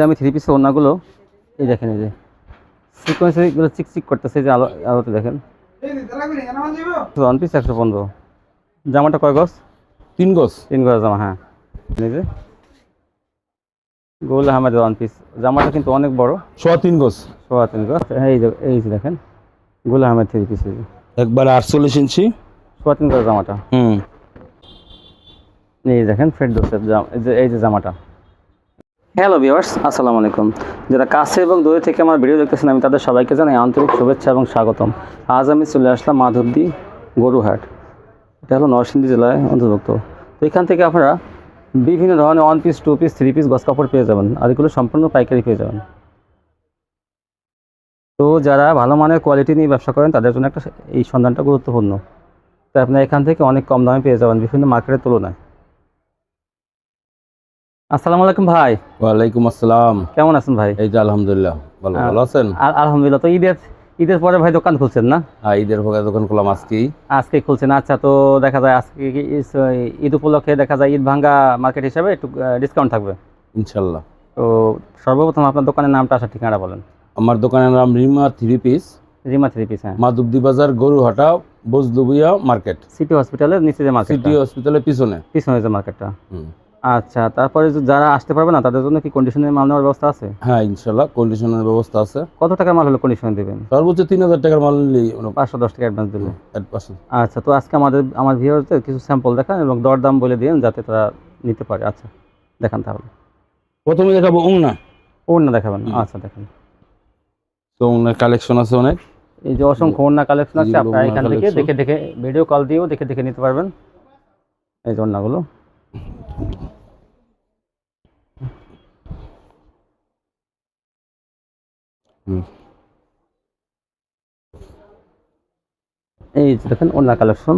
দামি থ্রি পিসের ওনাগুলো এই দেখেন এই যে। সিকোয়েন্সে এগুলো চিকচিক করতেছে যে আলো আলোতে দেখেন। ওয়ান পিস একশো পনেরো। জামাটা কয় গজ? তিন গজ। তিন গজ জামা হ্যাঁ। এই যে। গোল আহমেদের ওয়ান পিস জামাটা কিন্তু অনেক বড়। সোয়া তিন গজ। সোয়া তিন গজ। এই যে এই যে দেখেন। গোল আহমেদ থ্রি পিস একবার আটচল্লিশ ইঞ্চি। সোয়া তিন গজ জামাটা। হুম। এই দেখেন ফেরদোসের জামা এই এই যে জামাটা। হ্যালো ভিউয়ার্স আসসালামু আলাইকুম যারা কাছে এবং দূরে থেকে আমার ভিডিও দেখতেছেন, আমি তাদের সবাইকে জানাই আন্তরিক শুভেচ্ছা এবং স্বাগতম। আজ আমি চলে আসলাম মাধবদী গরুহাট। এটা হলো নরসিংদী জেলায় অন্তর্ভুক্ত। তো এখান থেকে আপনারা বিভিন্ন ধরনের one piece two piece three piece গস কাপড় পেয়ে যাবেন আর এগুলো সম্পূর্ণ পাইকারি পেয়ে যাবেন। তো যারা ভালো মানের কোয়ালিটি নিয়ে ব্যবসা করেন, তাদের জন্য একটা এই সন্ধানটা গুরুত্বপূর্ণ। তো আপনি এখান থেকে অনেক কম দামে পেয়ে যাবেন বিভিন্ন মার্কেটের তুলনায়। আসসালামু আলাইকুম ভাই। ওয়ালাইকুম আসসালাম। কেমন আছেন ভাই? এই যে আলহামদুলিল্লাহ ভালো ভালো আছেন? আলহামদুলিল্লাহ তো ঈদের ঈদের পরে ভাই দোকান খুলছেন না? হ্যাঁ ঈদের ভোগে দোকান করলাম আজকেই। আজকে খুলছেন আচ্ছা তো দেখা যায় আজকে ঈদ উপলক্ষে দেখা যায় ঈদ ভাঙ্গা মার্কেট হিসাবে একটু ডিসকাউন্ট থাকবে? ইনশাল্লাহ। তো সর্বপ্রথম আপনার দোকানের নামটা আসার ঠিকানা বলেন। আমার দোকানের নাম Rima three piece. Rima three piece হ্যাঁ। মাধবদী বাজার গরুহাটা বজদুবিয়া মার্কেট। সিটি হসপিটালের নিচে যে মার্কেট সিটি হসপিটালের পিছনে। পিছনে যে মার্কেটটা। হুম। আচ্ছা তারপরে যারা আসতে পারবে না তাদের জন্য কি কন্ডিশনের মাল নেওয়ার ব্যবস্থা আছে? হ্যাঁ ইনশাল্লাহ কন্ডিশনের ব্যবস্থা আছে। কত টাকার মাল হলে কন্ডিশন দেবেন? সর্বোচ্চ তিন হাজার টাকার মাল নিলেই পাঁচশো দশ টাকা অ্যাডভান্স দিলে। পার্সেন্ট আচ্ছা তো আজকে আমাদের আমার ভিউয়ারদের কিছু স্যাম্পল দেখান এবং দরদাম বলে দিন যাতে তারা নিতে পারে। আচ্ছা দেখান তাহলে। প্রথমে দেখাবো উংনা ওড়না দেখাবেন আচ্ছা দেখেন। তো উংনার কালেকশন আছে অনেক। এই যে অসংখ্য ওড়না কালেকশন আছে আপনারা এখান থেকে দেখে দেখে ভিডিও কল দিয়েও দেখে দেখে নিতে পারবেন। এই যে ওড়নাগুলো হুম। এই যে দেখেন ওড়না কালেকশন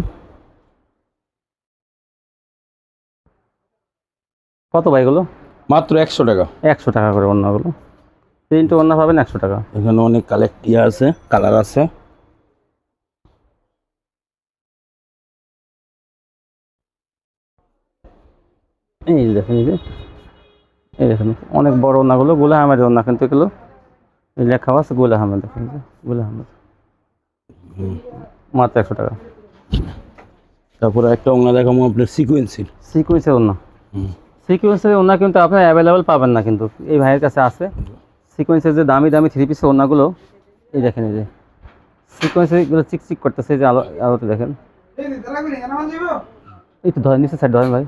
কত ভাই এগুলো? মাত্র একশো টাকা। একশো টাকা করে ওড়নাগুলো। তিনটে ওড়না পাবেন একশো টাকা। এখানে অনেক কালেক্ট ইয়ে আছে কালার আছে। এই দেখেন এই যে এই দেখেন অনেক বড় ওনাগুলো গুলা আহমেদের ওনা কিন্তু এগুলো। লেখা আছে গুলা আহমেদ দেখেন যে গুলা আহমেদ। হুম। মাত্র একশো টাকা। তারপরে একটা উংনা দেখাবো আপনার সিকুয়েন্সির সিকুয়েন্সের ওনা। হুম। সিকুয়েন্সের ওনা কিন্তু আপনার অ্যাভেলেবেল পাবেন না কিন্তু। এই ভাইয়ের কাছে আছে। সিকুয়েন্সের যে দামি দামি থ্রি পিসের ওনাগুলো এই দেখেন এই যে। সিকুয়েন্সের এগুলো চিকচিক করতেছে এই যে আলো আলোতে দেখেন। এই তো ধরেন নিচে সাইড ধরেন ভাই।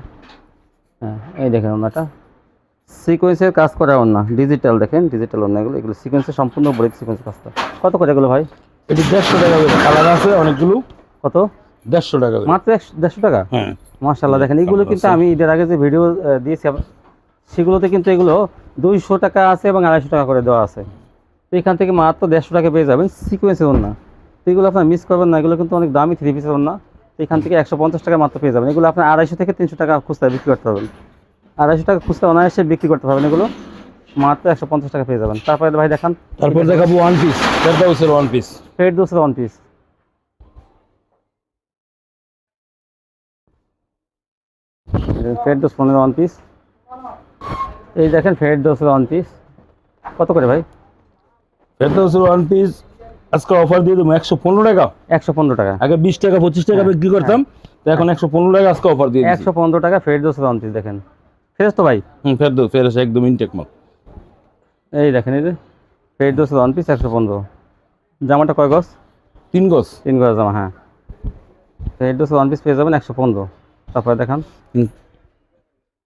হ্যাঁ এই দেখেন ওনাটা। সিকোয়েন্সের কাজ করা ওনা ডিজিটাল দেখেন ডিজিটাল ওনা এগুলো এগুলো সিকোয়েন্সের সম্পূর্ণ ব্রেক সিকোয়েন্সের কাজটা। কত করে এগুলো ভাই? এটি দেড়শো টাকা কালার আছে অনেকগুলো। কত? দেড়শো টাকা মাত্র একশো দেড়শো টাকা? হ্যাঁ। মার্শাল্লাহ দেখেন এগুলো কিন্তু আমি ঈদের আগে যে ভিডিও দিয়েছি সেগুলোতে কিন্তু এগুলো দুইশো টাকা আছে এবং আড়াইশো টাকা করে দেওয়া আছে। তো এখান থেকে মাত্র দেড়শো টাকা পেয়ে যাবেন সিকোয়েন্সের ওনা তো এগুলো আপনার মিস করবেন না এগুলো কিন্তু অনেক দামি থ্রি পিসের ওনা তো এখান থেকে একশো পঞ্চাশ টাকা মাত্র পেয়ে যাবেন। এগুলো আপনার আড়াইশো থেকে তিনশো টাকা খুচরা বিক্রি করতে পারবেন। আড়াইশো টাকা খুচরা অনায়াসে বিক্রি করতে পারবেন এগুলো। মাত্র একশো পঞ্চাশ টাকা পেয়ে যাবেন। তারপরে ভাই দেখান। তারপর দেখাবো ওয়ান পিস ফেরদাউসের ওয়ান পিস ফেড দোসের ওয়ান পিস ফেড দোস পনেরো ওয়ান পিস এই দেখেন ফেড দোসের ওয়ান পিস কত করে ভাই? ফেরদাউসের ওয়ান পিস আজকে অফার দিয়ে দেবো একশো পনেরো টাকা। একশো পনেরো টাকা। আগে বিশ টাকা পঁচিশ টাকা হ্যাঁ, বিক্রি করতাম তো এখন একশো পনেরো টাকা আজকে অফার দিয়ে একশো পনেরো টাকা ফেড দোসের ওয়ান পিস দেখেন। ফ্রেশ তো ভাই? হুম ফেরদৌস ফেরস একদম ইনটেক মাল এই দেখেন এই যে ফেড দোসের ওয়ান পিস একশো পনেরো। জামাটা কয় গজ? তিন গজ। তিন গজ জামা হ্যাঁ। ফেড দোসের ওয়ান পিস পেয়ে যাবেন একশো পনেরো। তারপরে দেখান।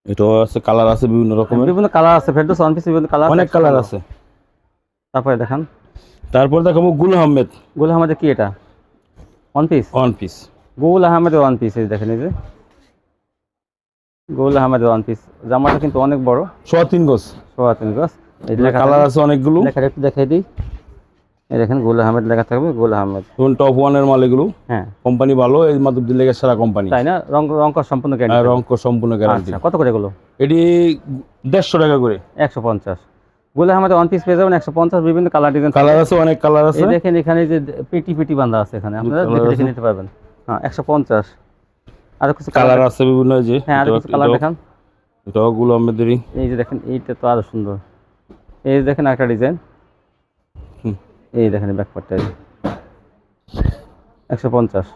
এটাও আছে কালার আছে বিভিন্ন রকমের। বিভিন্ন কালার আছে ফেড দোস ওয়ান পিস বিভিন্ন কালার অনেক কালার আছে। তারপরে দেখান। তারপর দেখাবো গুল আহমেদ। গুল আহমেদের কি এটা? ওয়ান পিস ওয়ান পিস গুল আহমেদের ওয়ান পিস এই দেখেন এই যে। গুল আহমেদের ওয়ান পিস জামাটা কিন্তু অনেক বড়। সোয়া তিন গজ। সোয়া তিন গজ। লেখা কালার আছে অনেকগুলো। লেখাটা একটু দেখাই দিই। এই দেখেন গুল আহমেদ লেখা থাকবে গুল আহমেদ। এবং টপ ওয়ানের মাল এগুলো। হ্যাঁ। কোম্পানি ভালো এই মাধব দিল্লিগের সেরা কোম্পানি। তাই না? রং রং কস সম্পূর্ণ গ্যারান্টি অঙ্ক সম্পূর্ণ গ্যারান্টি আচ্ছা কত করে এগুলো? এটি দেড়শো টাকা করে। একশো পঞ্চাশ। গুল আহমেদের ওয়ান পিস পেয়ে যাবেন একশো পঞ্চাশ। বিভিন্ন কালার ডিজাইন কালার আছে অনেক কালার আছে। দেখেন এখানে যে পেটি পেটি বান্ধা আছে এখানে। আপনারা দেখে নিতে পারবেন। হ্যাঁ একশো পঞ্চাশ। আরও কিছু কালার আছে বিভিন্ন যে হ্যাঁ আরও কিছু কালার দেখান। এটাও গুল আহমেদেরই এই যে দেখেন এইটা তো আরও সুন্দর। এই যে দেখেন একটা ডিজাইন এই দেখেন ব্যাকপারটা একশো পঞ্চাশ।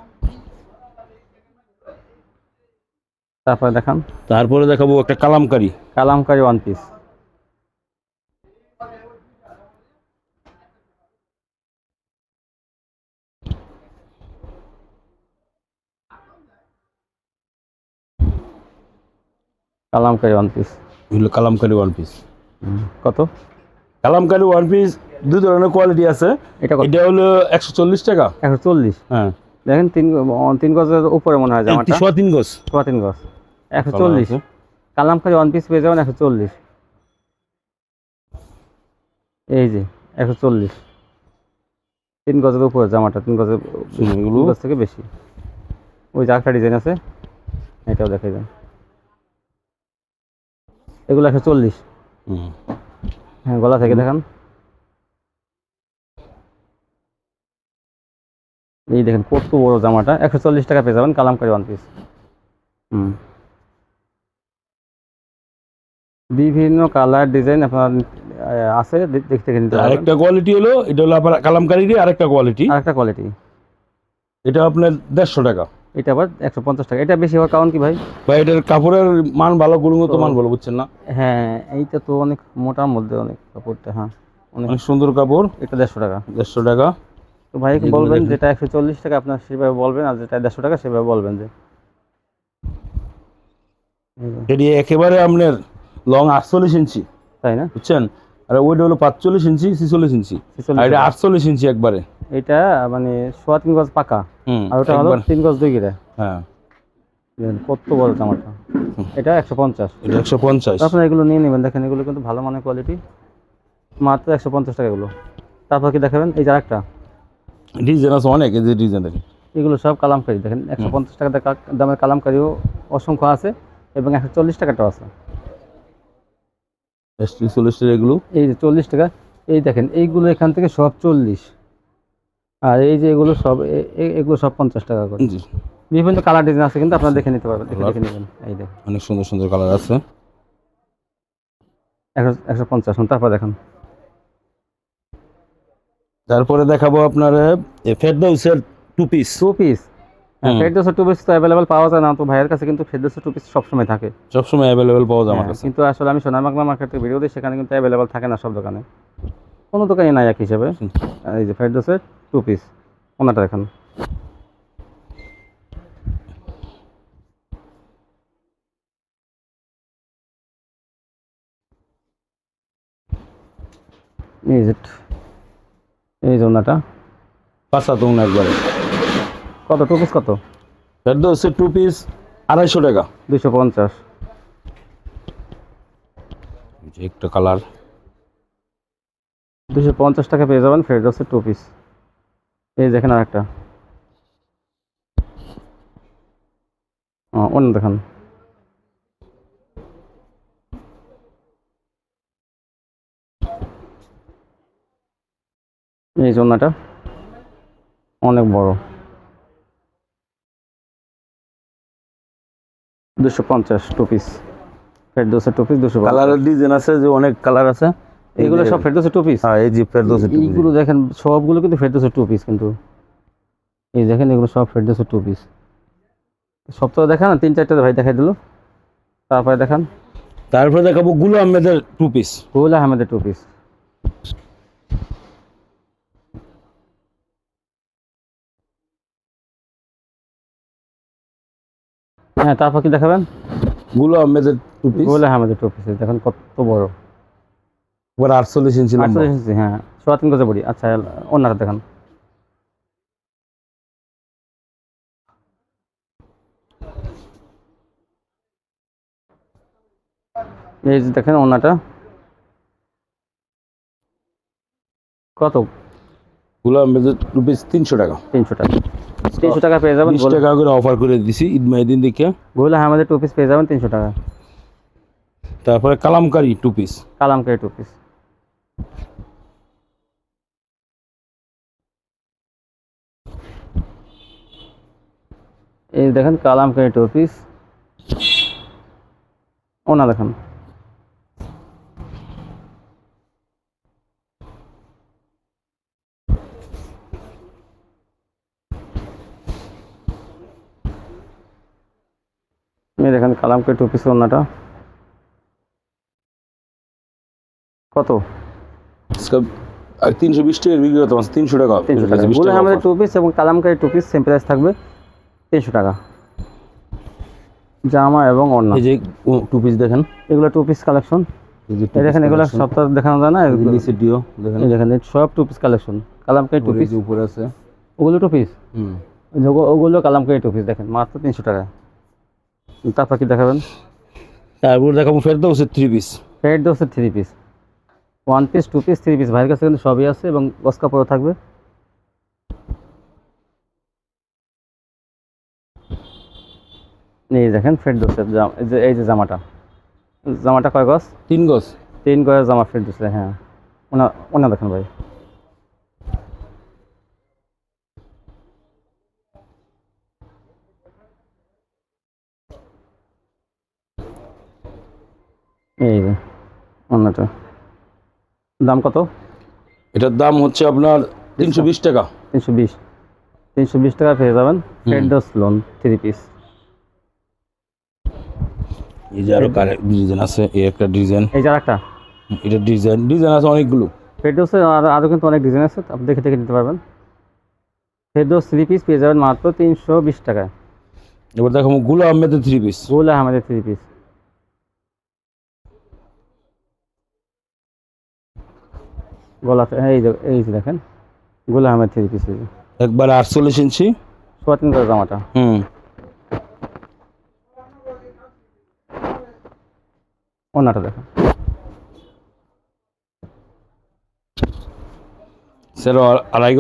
তারপরে দেখান। তারপরে দেখাবো একটা Kalamkari. Kalamkari one piece Kalamkari one piece এগুলো কালামকারি ওয়ান পিস কত? কালামকারি ওয়ান পিস দুই ধরনের কোয়ালিটি আছে। এটা এটা হলো একশো চল্লিশ টাকা। একশো চল্লিশ? হ্যাঁ। দেখেন তিন তিন গজের উপরে মনে হয় জামাটা। সোয়া তিন গজ। সোয়া তিন গজ। একশো চল্লিশ। কালামকারি ওয়ান পিস পেয়ে যাবেন একশো চল্লিশ। এই যে একশো চল্লিশ। তিন গজের উপরে জামাটা তিন গজের গজ থেকে বেশি। ওই যে একটা ডিজাইন আছে এটাও দেখাই যান এগুলো একশো চল্লিশ। হুম। হ্যাঁ গলা থেকে দেখান। এই দেখেন কত বড় জামাটা। একশো চল্লিশ টাকা পেয়ে যাবেন কালামকারি ওয়ান পিস হুম। বিভিন্ন কালার ডিজাইন আপনার আছে দেখতে দেখে নিতে আরেকটা কোয়ালিটি হলো এটা হলো আবার কালামকারিরই আরেকটা কোয়ালিটি আরেকটা কোয়ালিটি এটা আপনার দেড়শো টাকা। এটা আবার একশো পঞ্চাশ টাকা। এটা বেশি হওয়ার কারণ কি ভাই? বা এটার কাপড়ের মান ভালো গুণগত মান ভালো বুঝছেন না? হ্যাঁ এইটা তো অনেক মোটার মধ্যে অনেক কাপড়টা হ্যাঁ। অনেক সুন্দর কাপড়। এটা দেড়শো টাকা। দেড়শো টাকা। তো ভাই বলবেন যেটা একশো চল্লিশ টাকা আপনার সেভাবে বলবেন আর যেটা দেড়শো টাকা সেভাবে বলবেন যে। এটি একেবারে আপনার লং আটচল্লিশ ইঞ্চি। তাই না? বুঝছেন? আর ওইটা হলো পাঁচচল্লিশ ইঞ্চি ছিচল্লিশ ইঞ্চি। আর এটা আটচল্লিশ ইঞ্চি একবারে। এটা মানে সোয়া তিন গজ পাকা। আর ওটা হলো তিন গজ দুই গিরে হ্যাঁ। কত বড় জামাটা। এটা একশো পঞ্চাশ। এটা একশো পঞ্চাশ। আপনারা এগুলো নিয়ে নেবেন। দেখেন এগুলো কিন্তু ভালো মানের কোয়ালিটি মাত্র একশো পঞ্চাশ টাকা এগুলো। তারপর কি দেখাবেন? এই যে আরেকটা। ডিজাইন আছে অনেক এই যে ডিজাইন দেখেন। এগুলো সব কালামকারি। দেখেন একশো পঞ্চাশ টাকা দামের কালামকারিও অসংখ্য আছে এবং একশো চল্লিশ টাকাটাও আছে। চল্লিশ এগুলো। এই যে চল্লিশ টাকা। এই দেখেন এইগুলো এখান থেকে সব চল্লিশ। আর এই যে এগুলো সব এগুলো সব পঞ্চাশ টাকা করে। জি। বিভিন্ন কালার ডিজাইন আছে কিন্তু আপনারা দেখে নিতে পারবেন দেখে নেবেন। এই দেখেন। অনেক সুন্দর সুন্দর কালার আছে। একশো পঞ্চাশ তারপর দেখেন। তারপরে দেখাবো আপনার ফেরদাউসের টু পিস টু পিস। ফেরদোসের টু পিস তো অ্যাভেলেবেল পাওয়া যায় না তো ভাইয়ের কাছে কিন্তু ফেরদোসের টু পিস সবসময় থাকে। সবসময় অ্যাভেলেবেল পাওয়া যায় আমার হ্যাঁ, কাছে। কিন্তু আসলে আমি সোনার বাংলা মার্কেটের ভিডিও দিই সেখানে কিন্তু অ্যাভেলেবেল থাকে না সব দোকানে। কোনো দোকানে নাই এক হিসেবে। এই যে ফেরদোসের টু পিস ওনাটা দেখেন। এই যে এই যে ওনাটা। পাঁচা তো একবারে। কত টু পিস কত? ফেরদাউসের টু পিস আড়াইশো টাকা। দুশো পঞ্চাশ। একটা কালার দুশো পঞ্চাশ টাকা পেয়ে যাবেন ফেরদৌসের টু পিস এই দেখেন আর একটা অন্য দেখেন। এই জন্যটা অনেক বড়। দুশো পঞ্চাশ টু পিস ফেরদৌসের টু পিস দুশো কালারের ডিজাইন আছে যে অনেক কালার আছে। এগুলো সব ফেরদৌসের টু পিস হ্যাঁ এই যে ফেরদাউসের টু এইগুলো দেখেন সবগুলো কিন্তু ফেরদৌসের টু পিস কিন্তু। এই দেখেন এগুলো সব ফেরদৌসের টু পিস সপ্তাহ দেখান না তিন চারটা ভাই দেখাই দিল। তারপরে দেখান। তারপরে দেখাবো গুলো আহমেদের টু পিস রুহুল আহমেদের টু পিস হ্যাঁ তারপর কি দেখাবেন? গুলো আহমেদের টু পিস রুহুল আহমেদের টু পিস দেখেন কত বড়। এবার আটচল্লিশ ইঞ্চি আটচল্লিশ ইঞ্চি হ্যাঁ। সোয়া তিন গজে বড়ি। আচ্ছা অন্যটা দেখান। এই যে দেখেন ওনাটা। কত? গুলো আহমেদের টু তিনশো টাকা। তিনশো টাকা। তিনশো টাকা পেয়ে যাবেন বিশ টাকা করে অফার করে দিছি ঈদ মাহিদিন দেখে। গোল আমাদের টু পিস পেয়ে যাবেন তিনশো টাকা। তারপরে Kalamkari two piece Kalamkari two piece এই দেখেন কালামকারী টু পিস ওনা দেখেন। এই দেখেন কালামকারী টু পিস ওনাটা। কত? তিনশো বিশ টাকা বিক্রি তিনশো টাকা। তিনশো টাকা। 20 গুলো টাকা আমাদের। টু পিস এবং Kalamkari two piece same price থাকবে তিনশো টাকা। জামা এবং ওড়না এই যে টু পিস দেখেন। এগুলো টু পিস কালেকশন দেখেন এগুলো সপ্তাহ দেখানো যায় না নিচে ডিও দেখেন। দেখেন সব two piece collection Kalamkari two piece উপরে আছে। ওগুলো টু পিস হুম। ওগুলো কালামকারি টু পিস দেখেন মাত্র তিনশো টাকা। তারপর কি দেখাবেন? তারপর দেখাবো ফেরদৌসে থ্রি পিস ফেড দোসে three piece one piece two piece three piece ভাইয়ের কাছে কিন্তু সবই আছে এবং গস কাপড়ও থাকবে। এই দেখেন দোসের জাম এই যে জামাটা। জামাটা কয় গজ? তিন গজ। তিন গজ জামা ফেড দোসে হ্যাঁ। ওনা ওনা দেখেন ভাই। এই যে অন্যটা দাম কত? এটার দাম হচ্ছে আপনার তিনশো। বিশ টাকা। তিনশো বিশ। তিনশো বিশ টাকা পেয়ে যাবেন। ফেডোস লোন থ্রি পিস এই যে আরও ডিজাইন আছে এই একটা ডিজাইন এই যে একটা এটা ডিজাইন ডিজাইন আছে অনেকগুলো। ফেডোসে আরও আরও কিন্তু অনেক ডিজাইন আছে আপনি দেখে দেখে নিতে পারবেন। ফেডোস থ্রি পিস পেয়ে যাবেন মাত্র তিনশো বিশ টাকায়। এবার দেখাবো গুলো আহমেদের থ্রি পিস গোলা আমাদের থ্রি পিস গলাতে এই এই দেখেন গোলা আহমেদ থ্রি পিস একবার আটচল্লিশ ইঞ্চি। সোয়াতিন করে জামাটা। হুম। ওনাটা দেখেন। সেটা আড়াই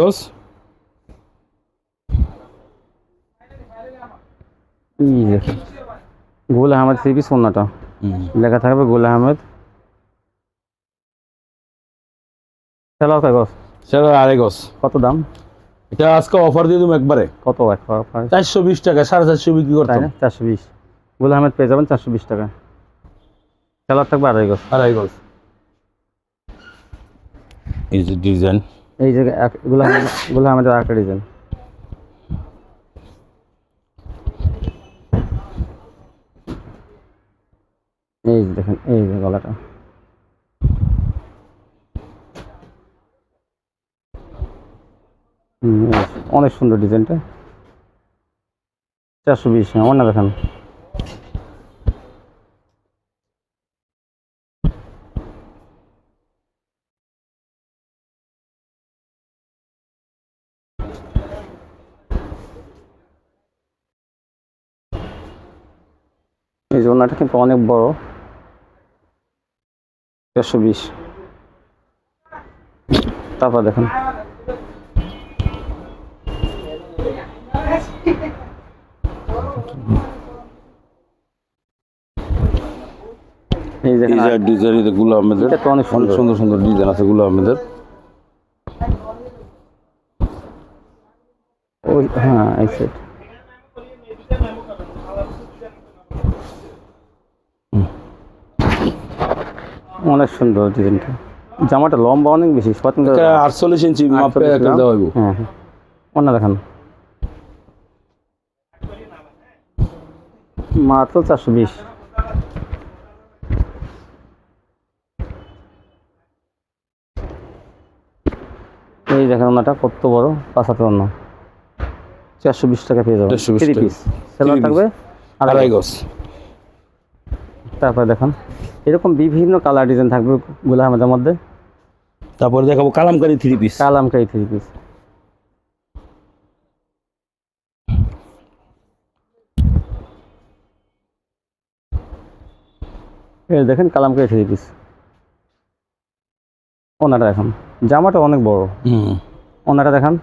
দেখেন গোল আহমেদ থ্রি পিস ওনাটা লেখা থাকবে গোল আহমেদ চলো কাগজ সেটা আড়াই গজ কত দাম? এটা আজকে অফার দিয়ে দেবো একবারে। কত? চারশো বিশ টাকা সাড়ে চারশো বিক্রি না? চারশো বিশ। গোল আহমেদ পেয়ে যাবেন চারশো বিশ টাকা। কালার থাকবে আড়াই গজ আড়াই গজ এই যে ডিজাইন এই যে এক- গোল আহমেদ গোল আহমেদের আরেকটা ডিজাইন এই যে দেখেন এই যে গলাটা হুম, এই যে, অনেক সুন্দর ডিজাইনটা। চারশো বিশ হ্যাঁ অন্য দেখেন। এই যে ওনাটা কিন্তু অনেক বড়। চারশো বিশ। তারপর দেখেন। এই দেখেন ডিজাইন ডিজাইন এটা গুলো আহমেদের এটা তো অনেক অনেক সুন্দর। সুন্দর সুন্দর ডিজাইন আছে গুলো আহমেদের ওই হ্যাঁ এই সেট অনেক সুন্দর ডিজাইনটা। জামাটা লম্বা অনেক বেশি আটচল্লিশ ইঞ্চি মাপে একটা দেওয়া হ্যাঁ হ্যাঁ। অন্য দেখান। মাত্র চারশো বিশ। এই দেখেন ওনাটা কত বড়? পাঁচ হাতের অন্য চারশো বিশ টাকা পেয়ে যাবেন। 420 থ্রি পিস। সেলার থাকবে? আড়াই গজ। তারপরে দেখুন। এরকম বিভিন্ন কালার ডিজাইন থাকবে গুলা আমাদের মধ্যে। তারপরে দেখাবো Kalamkari three piece. Kalamkari three piece. এই দেখেন কালামকারি থ্রি পিস। ওনাটা দেখুন। জামাটা অনেক বড়। হুম। ওনাটা দেখান।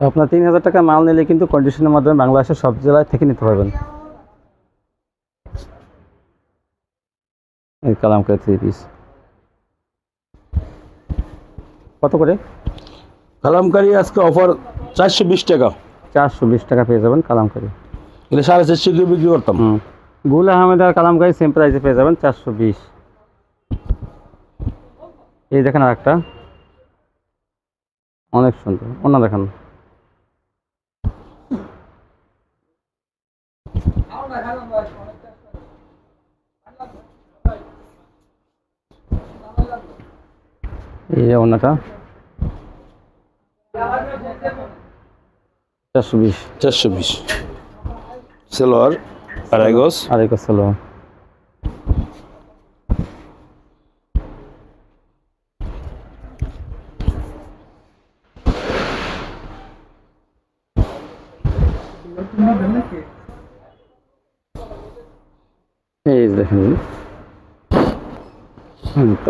আপনার তিন হাজার টাকা মাল নিলে কিন্তু কন্ডিশনের মাধ্যমে বাংলাদেশের সব জেলায় থেকে নিতে পারবেন। এই কালামকারি থ্রি পিস। কত করে? কালামকারি আজকে অফার চারশো বিশ টাকা। চারশো বিশ টাকা পেয়ে যাবেন কালামকারি। এটা সাড়ে চারশো কিলো বিক্রি করতাম? গুল আহমেদ আর কালামকারি সেম প্রাইসে পেয়ে যাবেন চারশো বিশ। এই দেখেন আর একটা অনেক সুন্দর। অন্য দেখেন। এই যে অন্যটা। চারশো বিশ। চারশো বিশ। সেলোয়ার আড়াই গজ। আড়াই হলো এই দেখেন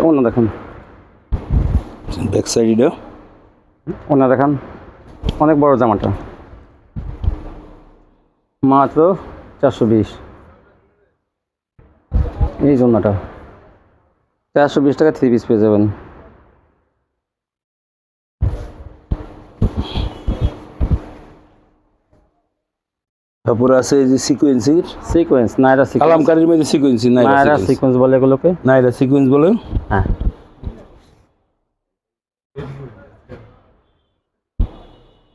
অন্য দেখেন। Back side. অন্য দেখান। অনেক বড় জামাটা। মাত্র চারশো বিশ। এই জন্যটা। চারশো বিশ টাকা থ্রি পিস পেয়ে যাবেন। তারপরে আছে এই যে সিকোয়েন্সির সিকোয়েন্স নাইরা সিকোয়েন্স কালামকারির মধ্যে সিকোয়েন্সি নাইরা সিকোয়েন্স বলে এগুলোকে? নাইরা সিকোয়েন্স বলে হ্যাঁ।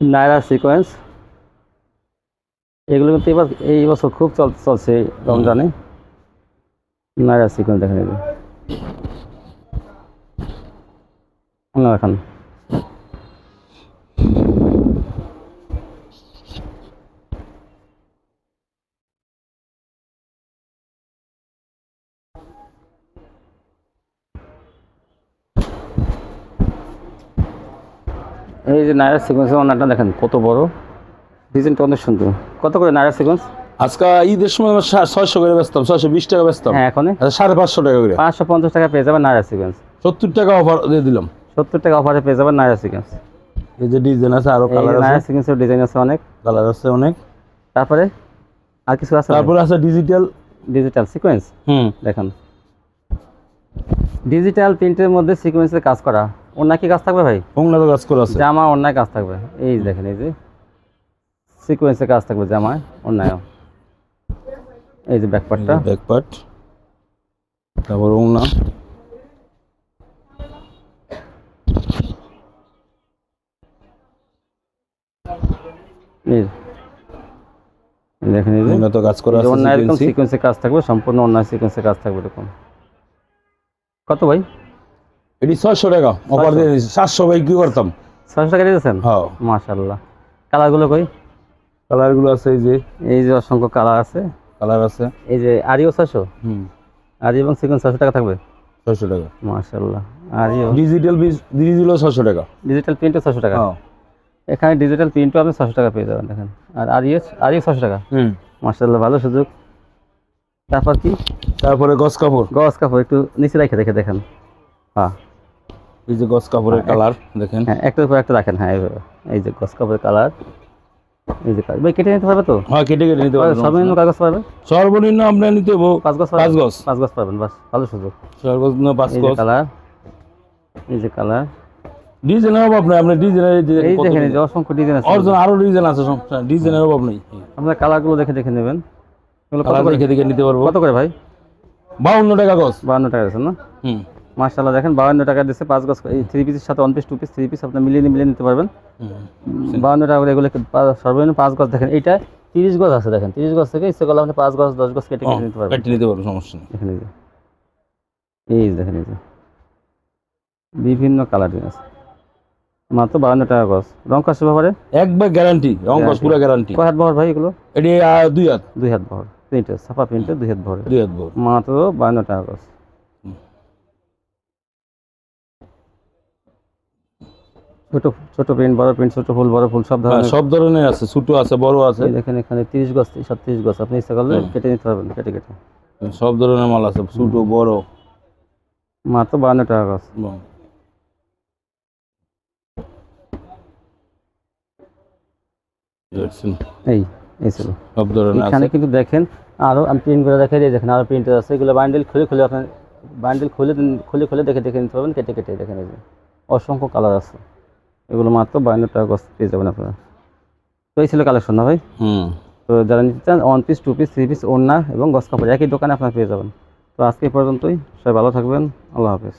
নাইরা সিকোয়েন্স এগুলো কিন্তু এবার এই বছর খুব চল, চলছে রমজানে। নাইরা সিকোয়েন্স দেখেন এগুলো দেখান। এই যে নাইরা সিকোয়েন্সের অন্যটা দেখেন কত বড়। ডিজাইনটা অনেক সুন্দর। কত করে নাইরা সিকোয়েন্স আজকে ঈদের সময় আমরা ছয়শো করে বেচতাম ছয়শো বিশ টাকা বেচতাম। হ্যাঁ এখন? আচ্ছা সাড়ে পাঁচশো টাকা করে। পাঁচশো পঞ্চাশ টাকা পেয়ে যাবেন নাইরা সিকোয়েন্স সত্তর টাকা অফার দিয়ে দিলাম। সত্তর টাকা অফারে পেয়ে যাবেন নাইরা সিকোয়েন্স এই যে ডিজাইন আছে আরও কালার আছে। সিকোয়েন্সের ডিজাইন আছে অনেক। কালার আছে অনেক। তারপরে আর কিছু আছে? তারপরে আছে ডিজিটাল ডিজিটাল সিকোয়েন্স হুম। দেখেন। ডিজিটাল প্রিন্টের মধ্যে সিকোয়েন্সের কাজ করা। অন্য কি কাজ থাকবে ভাই? উন্নত কাজ করা আছে। জামা অন্যায় কাজ থাকবে। এই দেখেন এই যে। সিকোয়েন্সের কাজ থাকবে জামায় অন্যায় এই যে ব্যাকপার্টটা। ব্যাক পার্ট তারপর। এই দেখেন উন্নত কাজ করা আছে অন্য এরকম। কাজ থাকবে সম্পূর্ণ অন্য কাজ থাকবে এরকম। কত ভাই? এটি ছয়শো টাকা। অফার দিয়ে সাতশো ভাই কি করতাম। ছয়শো টাকা দিয়েছেন? হ্যাঁ। মাশাল্লাহ কালারগুলো কই? কালারগুলো আছে এই যে। এই যে অসংখ্য কালার আছে। কালার আছে। এই যে আরিও ছয়শো? হুম। আরি এবং সিকোয়েন্স ছয়শো টাকা থাকবে? ছয়শো টাকা। মাশাল্লাহ আরিও ডিজিটাল ডিজিটাল ছয়শো টাকা। ডিজিটাল প্রিন্টও ছশো টাকা। হ্যাঁ। এখানে ডিজিটাল প্রিন্টও আপনি ছশো টাকা পেয়ে যাবেন দেখেন। আর আরিও আরিও ছশো টাকা। হুম। মাশাল্লাহ ভালো সুযোগ। তারপর কি? তারপরে গস কাপড়। গস কাপড় একটু নিচে রেখে দেখে দেখেন। হ্যাঁ। এই যে গস কাপড়ের কালার দেখেন। হ্যাঁ একটার উপর একটা রাখেন। হ্যাঁ এইভাবে। এই যে গস কাপড়ের কালার ভাই কেটে নিতে পারবে তো? হ্যাঁ কেটে কেটে নিতে পারবেন সর্বনিম্ন কাগজ পারবে সর্বনিম্ন আপনার নিতে হব পাঁচ গজ পাঁচ পারবেন গজ। পাঁচ গজ পারবেন বাস ভালো সুযোগ। সর্বনিম্ন পাঁচ এই যে গজ। কালার এই যে ডিজাইনের এই দেখেন যে অসংখ্য ডিজাইন আছে। অর্জন আরও ডিজাইন আছে সমস্যা ডিজাইনের অভাব নেই। আপনার কালারগুলো দেখে দেখে নেবেন। এগুলো কত করে? দেখে দেখে নিতে পারব। কত করে ভাই? বাউন্ন টাকা গজ। বাহান্ন টাকা দিচ্ছেন না? হুম। মার্শাল্লাহ দেখেন বাহান্ন টাকা দিচ্ছে পাঁচ গজ এই থ্রি পিসের সাথে one piece two piece three piece আপনি মিলিয়ে মিলিয়ে নিতে পারবেন। হুম। বাহান্ন টাকা করে এগুলো সর্বনিম্ন পাঁচ গজ দেখেন এইটা তিরিশ গজ আছে দেখেন। তিরিশ গজ থেকে ইচ্ছে করলে আপনি পাঁচ গজ দশ গজ কেটে কেটে নিতে পারবেন। কেটে নিতে পারব সমস্যা নেই। দেখেন এই দেখেন এই বিভিন্ন কালারিং আছে। মাত্র বাহান্ন টাকা গজ। রং কাশ ব্যাপারে একবার গ্যারান্টি রং গজ পুরো গ্যারান্টি কয় হাত বহর ভাই এগুলো? এটি দুই হাত। দুই হাত বহর। প্রিন্টের ছাপা প্রিন্টের দুই হাত বহর দুই হাত বড় মাত্র বাহান্ন টাকা গজ। ছোট ছোট বড় ছোট ফুল বড় ফুল সব হ্যাঁ, ধরনের। সব ধরনের আছে ছোট আছে বড় আছে। দেখেন এখানে গজ গজ আপনি ইচ্ছা করলে কেটে নিতে পারবেন কেটে কেটে। সব ধরনের মাল আছে ছোট বড়। মাত্র বাহান্ন টাকা গজ। এই এই ছিল। সব ধরনের এখানে কিন্তু দেখেন আরও আমি প্রিন্টগুলো দেখে দিয়ে দেখেন আরও প্রিন্ট আছে এগুলো বান্ডেল খুলে খুলে আপনার বান্ডেল খুলে খুলে খুলে দেখে দেখে নিতে পারবেন কেটে কেটে দেখেন এই যে। অসংখ্য কালার আছে। এগুলো মাত্র বায়ান্ন টাকা গজ পেয়ে যাবেন আপনারা। তো এই ছিল কালেকশন না ভাই? হুম। তো যারা নিতে চান one piece two piece three piece ওড়না এবং গস কাপড় একই দোকানে আপনারা পেয়ে যাবেন। তো আজকে পর্যন্তই সবাই ভালো থাকবেন আল্লাহ হাফেজ।